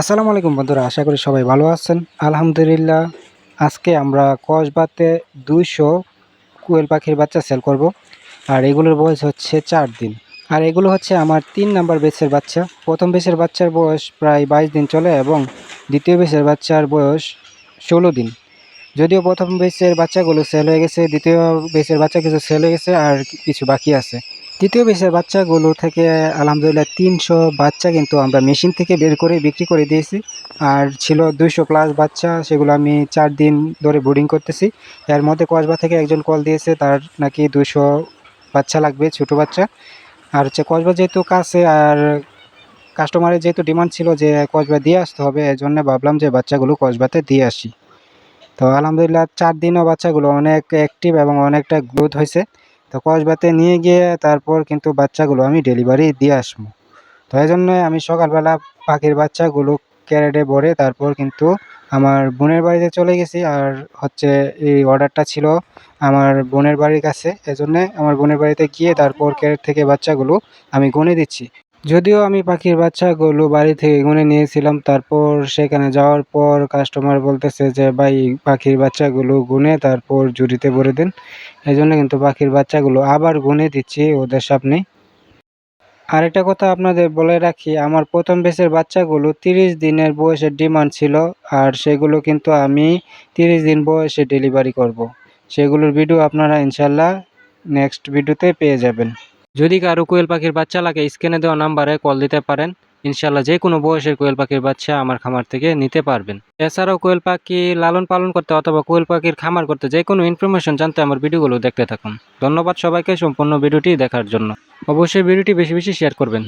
আসসালামু আলাইকুম বন্ধুরা, আশা করি সবাই ভালো আছেন। আলহামদুলিল্লাহ, আজকে আমরা কসবাতে দুইশো কোয়েল পাখির বাচ্চা সেল করব। আর এগুলোর বয়স হচ্ছে চার দিন। আর এগুলো হচ্ছে আমার তিন নাম্বার বেচের বাচ্চা। প্রথম বেচের বাচ্চার বয়স প্রায় বাইশ দিন চলে এবং দ্বিতীয় বেচের বাচ্চার বয়স ষোলো দিন। যদিও প্রথম বেচের বাচ্চাগুলো সেল হয়ে গেছে, দ্বিতীয় বেচের বাচ্চা কিছু সেল হয়ে গেছে আর কিছু বাকি আছে। তৃতীয় বেচের বাচ্চাগুলো থেকে, আলহামদুলিল্লাহ, তিনশো বাচ্চা কিন্তু আমরা মেশিন থেকে বের করে বিক্রি করে দিয়েছি। আর ছিল দুইশো প্লাস বাচ্চা, সেগুলো আমি চার দিন ধরে বোর্ডিং করতেছি। এর মধ্যে কসবা থেকে একজন কল দিয়েছে, তার নাকি দুশো বাচ্চা লাগবে, ছোটো বাচ্চা। আর হচ্ছে কসবা যেহেতু কাছে, আর কাস্টমারের যেহেতু ডিমান্ড ছিল যে কসবা দিয়ে আসতে হবে, এর জন্য ভাবলাম যে বাচ্চাগুলো কসবাতে দিয়ে আসি। তো আলহামদুলিল্লাহ, চার দিনও বাচ্চাগুলো অনেক অ্যাক্টিভ এবং অনেকটা গ্রোথ হয়েছে। তো কসবাতে নিয়ে গিয়ে তারপর কিন্তু বাচ্চাগুলো আমি ডেলিভারি দিয়ে আসব। তো এই জন্য আমি সকালবেলা পাখির বাচ্চাগুলো ক্যারেটে ভরে তারপর কিন্তু আমার বোনের বাড়িতে চলে গেছি আর হচ্ছে এই অর্ডারটা ছিল আমার বোনের বাড়ির কাছে। এজন্যে আমার বোনের বাড়িতে গিয়ে তারপর ক্যারেট থেকে বাচ্চাগুলো আমি গুনে দিচ্ছি। যদিও আমি পাখির বাচ্চাগুলো বাড়ি থেকে গুনে নিয়েছিলাম, তারপর সেখানে যাওয়ার পর কাস্টমার বলতেছে যে, ভাই, পাখির বাচ্চাগুলো গুনে, তারপর জুড়িতে ভরে দিন। এই জন্য কিন্তু পাখির বাচ্চাগুলো আবার গুনে দিচ্ছি ওদের সামনে। আরেকটা কথা আপনাদের বলে রাখি, আমার প্রথম বেচের বাচ্চাগুলো তিরিশ দিনের বয়সের ডিমান্ড ছিল, আর সেগুলো কিন্তু আমি তিরিশ দিন বয়সে ডেলিভারি করব। সেগুলোর ভিডিও আপনারা ইনশাল্লাহ নেক্সট ভিডিওতে পেয়ে যাবেন। যদি কারও কোয়েল পাখির বাচ্চা লাগে স্ক্রিনে দেওয়া নাম্বারে কল দিতে পারেন। ইনশাল্লাহ যে কোনো বয়সের কোয়েল পাখির বাচ্চা আমার খামার থেকে নিতে পারবেন। এছাড়াও কোয়েল পাখি লালন পালন করতে অথবা কোয়েল পাখির খামার করতে যে কোনো ইনফরমেশন জানতে আমার ভিডিওগুলো দেখতে থাকুন। ধন্যবাদ সবাইকে সম্পূর্ণ ভিডিওটি দেখার জন্য। অবশ্যই ভিডিওটি বেশি বেশি শেয়ার করবেন।